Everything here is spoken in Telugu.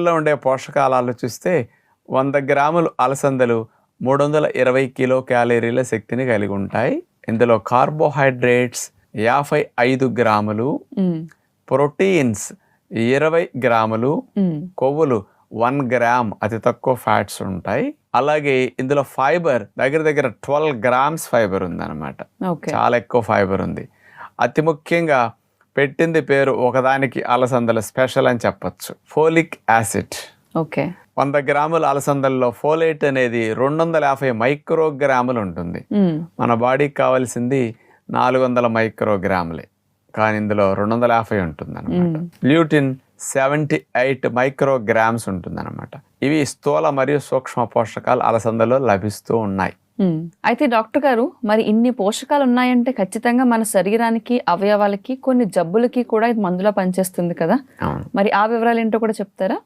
లో ఉండే పోషకాలు చూస్తే వంద గ్రాములు అలసందలు మూడు వందల ఇరవై కిలో క్యాలరీల శక్తిని కలిగి ఉంటాయి. ఇందులో కార్బోహైడ్రేట్స్ యాభై ఐదు గ్రాములు ప్రోటీన్స్ ఇరవై గ్రాములు కొవ్వులు వన్ గ్రామ్ అతి తక్కువ ఫ్యాట్స్ ఉంటాయి. అలాగే ఇందులో ఫైబర్ దగ్గర దగ్గర ట్వెల్వ్ గ్రామ్స్ ఫైబర్ ఉందన్నమాట. ఓకే. చాలా ఎక్కువ ఫైబర్ ఉంది. అతి ముఖ్యంగా పెట్టింది పేరు ఒకదానికి అలసందల స్పెషల్ అని చెప్పొచ్చు. Folic acid. ఓకే. వంద గ్రాముల అలసందల్లో ఫోలేట్ అనేది రెండు వందల యాభై మైక్రోగ్రాములు ఉంటుంది. మన బాడీకి కావాల్సింది నాలుగు వందల మైక్రోగ్రాములే. కానీ ఇందులో రెండు వందల యాభై ఉంటుంది అనమాట ల్యూటిన్ సెవెంటీ ఎయిట్ మైక్రోగ్రామ్స్ ఉంటుంది అనమాట ఇవి స్థూల మరియు సూక్ష్మ పోషకాలు అలసందలో లభిస్తూ ఉన్నాయి. అయితే డాక్టర్ గారు మరి ఇన్ని పోషకాలు ఉన్నాయంటే ఖచ్చితంగా మన శరీరానికి అవయవాలకి కొన్ని జబ్బులకి కూడా ఇది మందులా పనిచేస్తుంది కదా? మరి ఆ వివరాలు ఏంటో కూడా చెప్తారా?